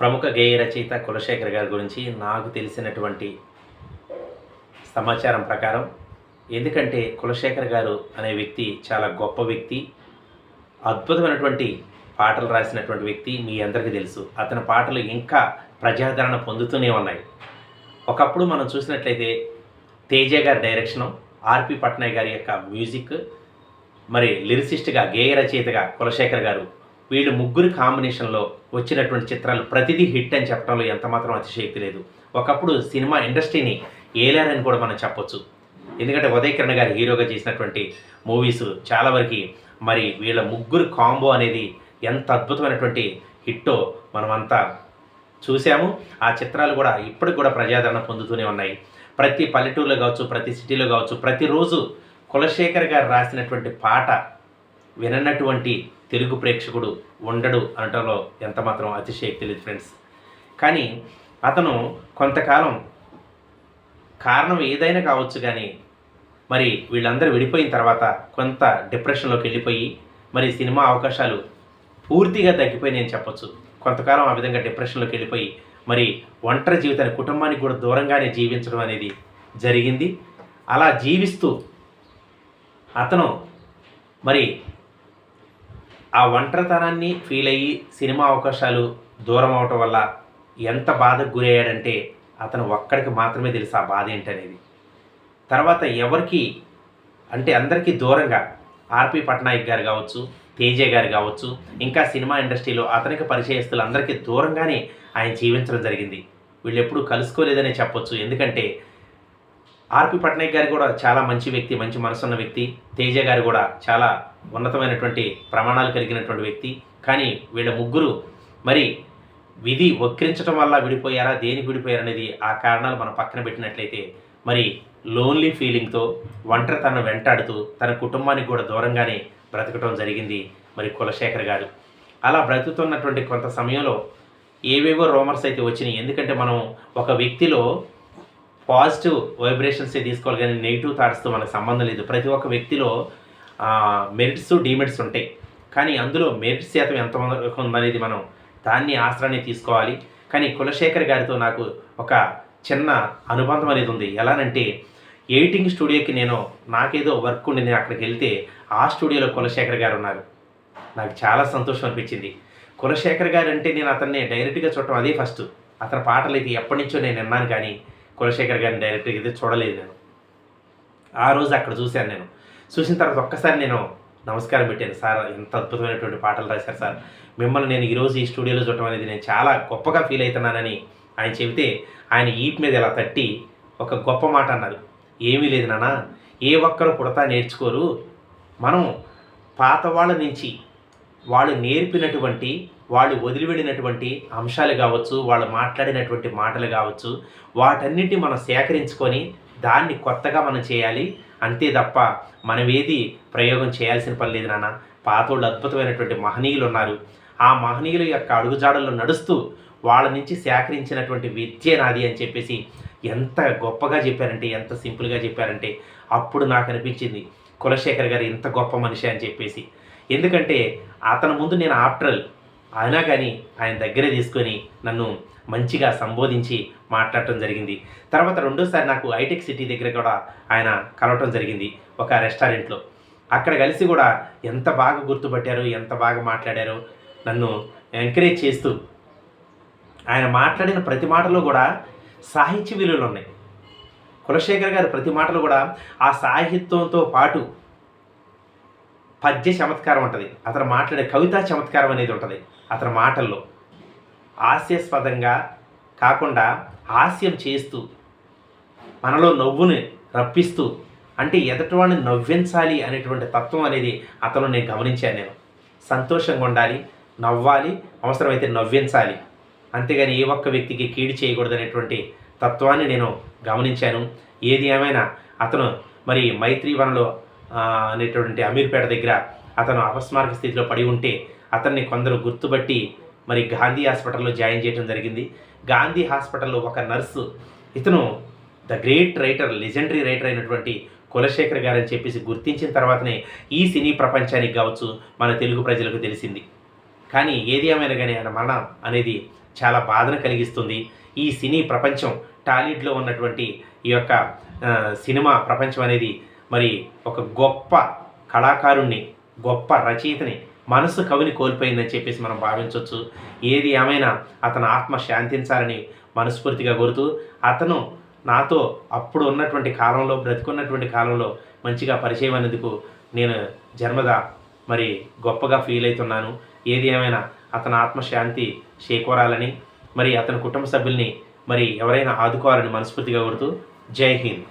ప్రముఖ గేయ రచయిత కులశేఖర్ గారి గురించి నాకు తెలిసినటువంటి సమాచారం ప్రకారం ఎందుకంటే కులశేఖర్ గారు అనే వ్యక్తి చాలా గొప్ప వ్యక్తి అద్భుతమైనటువంటి పాటలు రాసినటువంటి వ్యక్తి మీ అందరికీ తెలుసు. అతని పాటలు ఇంకా ప్రజాదరణ పొందుతూనే ఉన్నాయి. ఒకప్పుడు మనం చూసినట్లయితే తేజ గారి డైరెక్షను ఆర్పి పట్నాయ్ గారి యొక్క మ్యూజిక్ మరి లిరిసిస్ట్గా గేయ రచయితగా కులశేఖర్ గారు వీళ్ళు ముగ్గురు కాంబినేషన్లో వచ్చినటువంటి చిత్రాలు ప్రతిదీ హిట్ అని చెప్పడంలో ఎంతమాత్రం అతిశయక్తి లేదు. ఒకప్పుడు సినిమా ఇండస్ట్రీని ఏలారని కూడా మనం చెప్పొచ్చు. ఎందుకంటే ఉదయ్ కిరణ్ గారు హీరోగా చేసినటువంటి మూవీస్ చాలా వరకు మరి వీళ్ళ ముగ్గురు కాంబో అనేది ఎంత అద్భుతమైనటువంటి హిట్టో మనమంతా చూసాము ఆ చిత్రాలు కూడా ఇప్పటికి కూడా ప్రజాదరణ పొందుతూనే ఉన్నాయి. ప్రతి పల్లెటూరులో కావచ్చు ప్రతి సిటీలో కావచ్చు ప్రతిరోజు కులశేఖర్ గారు రాసినటువంటి పాట విననటువంటి తెలుగు ప్రేక్షకుడు ఉండడు అనటంలో ఎంతమాత్రం అతిశయక్తి లేదు ఫ్రెండ్స్. కానీ అతను కొంతకాలం కారణం ఏదైనా కావచ్చు కానీ మరి వీళ్ళందరూ విడిపోయిన తర్వాత కొంత డిప్రెషన్లోకి వెళ్ళిపోయి మరి సినిమా అవకాశాలు పూర్తిగా తగ్గిపోయి నేను చెప్పొచ్చు. కొంతకాలం ఆ విధంగా డిప్రెషన్లోకి వెళ్ళిపోయి మరి ఒంటరి జీవితాన్ని కుటుంబానికి కూడా దూరంగానే జీవించడం అనేది జరిగింది. అలా జీవిస్తూ అతను మరి ఆ ఒంటరితనాన్ని ఫీల్ అయ్యి సినిమా అవకాశాలు దూరం అవటం వల్ల ఎంత బాధకు గురయ్యాడంటే అతను ఒక్కడికి మాత్రమే తెలుసు ఆ బాధ ఏంటనేది. తర్వాత ఎవరికి అంటే అందరికీ దూరంగా ఆర్పి పట్నాయక్ గారు కావచ్చు తేజ గారు కావచ్చు ఇంకా సినిమా ఇండస్ట్రీలో అతనికి పరిచయస్తులు అందరికీ దూరంగానే ఆయన జీవించడం జరిగింది. వీళ్ళు ఎప్పుడూ కలుసుకోలేదనే చెప్పొచ్చు. ఎందుకంటే ఆర్పి పట్నాయక్ గారు కూడా చాలా మంచి వ్యక్తి మంచి మనసున్న వ్యక్తి. తేజ గారు కూడా చాలా ఉన్నతమైనటువంటి ప్రమాణాలు కలిగినటువంటి వ్యక్తి. కానీ వీళ్ళ ముగ్గురు మరి విధి వక్రించడం వల్ల విడిపోయారా దేనికి విడిపోయారు అనేది ఆ కారణాలు మనం పక్కన పెట్టినట్లయితే మరి లోన్లీ ఫీలింగ్తో ఒంటరి తన వెంటాడుతూ తన కుటుంబానికి కూడా దూరంగానే బ్రతకటం జరిగింది మరి కులశేఖర్ గారు. అలా బ్రతుకుతున్నటువంటి కొంత సమయంలో ఏవేవో రోమర్స్ అయితే వచ్చినాయి. ఎందుకంటే మనం ఒక వ్యక్తిలో పాజిటివ్ వైబ్రేషన్సే తీసుకోవాలి కానీ నెగిటివ్ థాట్స్తో మనకు సంబంధం లేదు. ప్రతి ఒక్క వ్యక్తిలో మెరిట్స్ డిమెరిట్స్ ఉంటాయి. కానీ అందులో మెరిట్స్ శాతం ఎంత ఉందనేది మనం దాన్ని ఆసరాన్ని తీసుకోవాలి. కానీ కులశేఖర్ గారితో నాకు ఒక చిన్న అనుబంధం అనేది ఉంది. ఎలానంటే ఎడిటింగ్ స్టూడియోకి నేను నాకేదో వర్క్ ఉండి నేను అక్కడికి వెళ్తే ఆ స్టూడియోలో కులశేఖర్ గారు ఉన్నారు. నాకు చాలా సంతోషం అనిపించింది. కులశేఖర్ గారు అంటే నేను అతన్ని డైరెక్ట్గా చూడటం అదే ఫస్ట్ అతని పాటలు అయితే ఎప్పటి నుంచో నేను విన్నాను కానీ కులశేఖర్ గారిని డైరెక్ట్గా అయితే చూడలేదు నేను. ఆ రోజు అక్కడ చూశాను నేను. చూసిన తర్వాత ఒక్కసారి నేను నమస్కారం పెట్టాను. సార్ ఇంత అద్భుతమైనటువంటి పాటలు రాశారు సార్. మిమ్మల్ని నేను ఈరోజు ఈ స్టూడియోలో చూడటం అనేది నేను చాలా గొప్పగా ఫీల్ అవుతున్నానని ఆయన చెబితే ఆయన ఈప్ మీద ఇలా తట్టి ఒక గొప్ప మాట అన్నారు. ఏమీ లేదు నాన్న. ఏ ఒక్కరు పుడతా నేర్చుకోరు. మనం పాత వాళ్ళ నుంచి వాళ్ళు నేర్పినటువంటి వాళ్ళు వదిలివెళ్ళినటువంటి అంశాలు కావచ్చు వాళ్ళు మాట్లాడినటువంటి మాటలు కావచ్చు వాటన్నిటిని మనం సేకరించుకొని దాన్ని కొత్తగా మనం చేయాలి. అంతే తప్ప మనం ఏది ప్రయోగం చేయాల్సిన పని లేదు నాన్న. పాతోళ్ళు అద్భుతమైనటువంటి మహనీయులు ఉన్నారు. ఆ మహనీయుల యొక్క అడుగుజాడల్లో నడుస్తూ వాళ్ళ నుంచి సేకరించినటువంటి విద్య నాది అని చెప్పేసి ఎంత గొప్పగా చెప్పారంటే ఎంత సింపుల్గా చెప్పారంటే అప్పుడు నాకు అనిపించింది కులశేఖర్ గారు ఇంత గొప్ప మనిషి అని చెప్పేసి. ఎందుకంటే అతని ముందు నేను ఆప్టరల్ అయినా కానీ ఆయన దగ్గరే తీసుకొని నన్ను మంచిగా సంబోధించి మాట్లాడటం జరిగింది. తర్వాత రెండోసారి నాకు హైటెక్ సిటీ దగ్గర కూడా ఆయన కలవటం జరిగింది ఒక రెస్టారెంట్లో అక్కడ కలిసి కూడా ఎంత బాగా గుర్తుపట్టారు ఎంత బాగా మాట్లాడారు నన్ను ఎంకరేజ్ చేస్తూ ఆయన మాట్లాడిన ప్రతి మాటలో కూడా సాహిత్య విలువలు ఉన్నాయి. కులశేఖర్ గారి ప్రతి మాటలు కూడా ఆ సాహిత్యంతో పాటు పద్య చమత్కారం ఉంటుంది. అతను మాట్లాడే కవితా చమత్కారం అనేది ఉంటుంది. అతని మాటల్లో. హాస్యాస్పదంగా కాకుండా హాస్యం చేస్తూ మనలో నవ్వుని రప్పిస్తూ అంటే ఎదటివాడిని నవ్వించాలి అనేటువంటి తత్వం అనేది అతను నేను గమనించాను నేను. సంతోషంగా ఉండాలి నవ్వాలి అవసరమైతే నవ్వించాలి. అంతేగాని ఏ ఒక్క వ్యక్తికి కీడు చేయకూడదనేటువంటి తత్వాన్ని నేను గమనించాను. ఏది ఏమైనా అతను మరి మైత్రివనంలో ఆ, అనేటువంటి అమీర్పేట దగ్గర అతను అపస్మారక స్థితిలో పడి ఉంటే అతన్ని కొందరు గుర్తుపట్టి మరి గాంధీ హాస్పిటల్లో జాయిన్ చేయడం జరిగింది. గాంధీ హాస్పిటల్లో ఒక నర్సు ఇతను the great writer legendary writer అయినటువంటి కులశేఖర్ గారని చెప్పేసి గుర్తించిన తర్వాతనే ఈ సినీ ప్రపంచానికి కావచ్చు మన తెలుగు ప్రజలకు తెలిసింది. కానీ ఏది ఏమైనా కానీ ఆయన మరణం అనేది చాలా బాధను కలిగిస్తుంది. ఈ సినీ ప్రపంచం టాలీవుడ్లో ఉన్నటువంటి ఈ యొక్క సినిమా ప్రపంచం అనేది మరి ఒక గొప్ప కళాకారుణ్ణి గొప్ప రచయితని మనసు కవిని కోల్పోయిందని చెప్పేసి మనం భావించవచ్చు ఏది ఏమైనా అతను ఆత్మ శాంతించాలని మనస్ఫూర్తిగా కోరుతూ అతను నాతో అప్పుడు ఉన్నటువంటి కాలంలో బ్రతికున్నటువంటి కాలంలో మంచిగా పరిచయం అనేందుకు నేను జన్మదా మరి గొప్పగా ఫీల్ అవుతున్నాను. ఏది ఏమైనా అతని ఆత్మశాంతి చేకూరాలని మరి అతని కుటుంబ సభ్యుల్ని మరి ఎవరైనా ఆదుకోవాలని మనస్ఫూర్తిగా కోరుతూ జై హింద్.